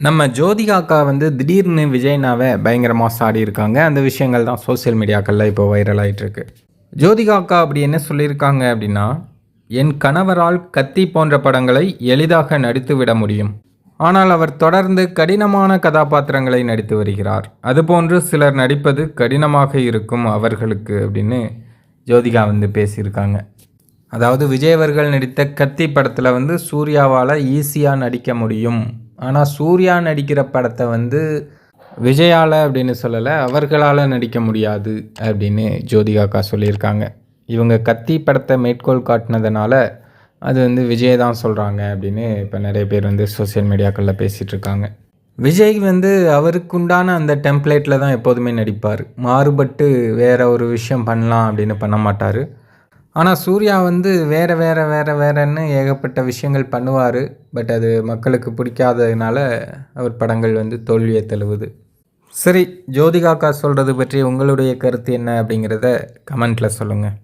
நம்ம ஜோதிகாக்கா வந்து திடீர்னு விஜய்னாவை பயங்கரமாக சாடி இருக்காங்க. அந்த விஷயங்கள் தான் சோஷியல் மீடியாக்களில் இப்போ வைரல் ஆயிட்டு ஜோதிகாக்கா அப்படி என்ன சொல்லியிருக்காங்க அப்படின்னா என் கணவரால் கத்தி போன்ற படங்களை எளிதாக நடித்து விட முடியும். ஆனால் அவர் தொடர்ந்து கடினமான கதாபாத்திரங்களை நடித்து வருகிறார். அதுபோன்று சிலர் நடிப்பது கடினமாக இருக்கும் அவர்களுக்கு அப்படின்னு ஜோதிகா வந்து பேசியிருக்காங்க. அதாவது விஜய் அவர்கள் நடித்த கத்தி படத்தில் வந்து சூர்யாவால் ஈஸியாக நடிக்க முடியும். ஆனால் சூர்யா நடிக்கிற படத்தை வந்து விஜயால் அப்படின்னு சொல்லலை அவர்களால் நடிக்க முடியாது அப்படின்னு ஜோதிகாக்கா சொல்லியிருக்காங்க. இவங்க கத்தி படத்தை மேற்கோள் காட்டினதுனால அது வந்து விஜய் தான் சொல்கிறாங்க அப்படின்னு இப்போ நிறைய பேர் வந்து சோஷியல் மீடியாக்களில் பேசிகிட்ருக்காங்க விஜய் வந்து அவருக்குண்டான அந்த டெம்ப்ளேட்டில் தான் எப்போதுமே நடிப்பார். மாறுபட்டு வேற ஒரு விஷயம் பண்ணலாம் அப்படின்னு பண்ண மாட்டார். ஆனால் சூர்யா வந்து வேறு வேறு வேறு வேறன்னு ஏகப்பட்ட விஷயங்கள் பண்ணுவார். பட் அது மக்களுக்கு பிடிக்காததுனால அவர் படங்கள் வந்து தோல்வியை தழுவுது. சரி ஜோதிகாக்கா சொல்கிறது பற்றி உங்களுடைய கருத்து என்ன அப்படிங்கிறத கமெண்ட்டில் சொல்லுங்கள்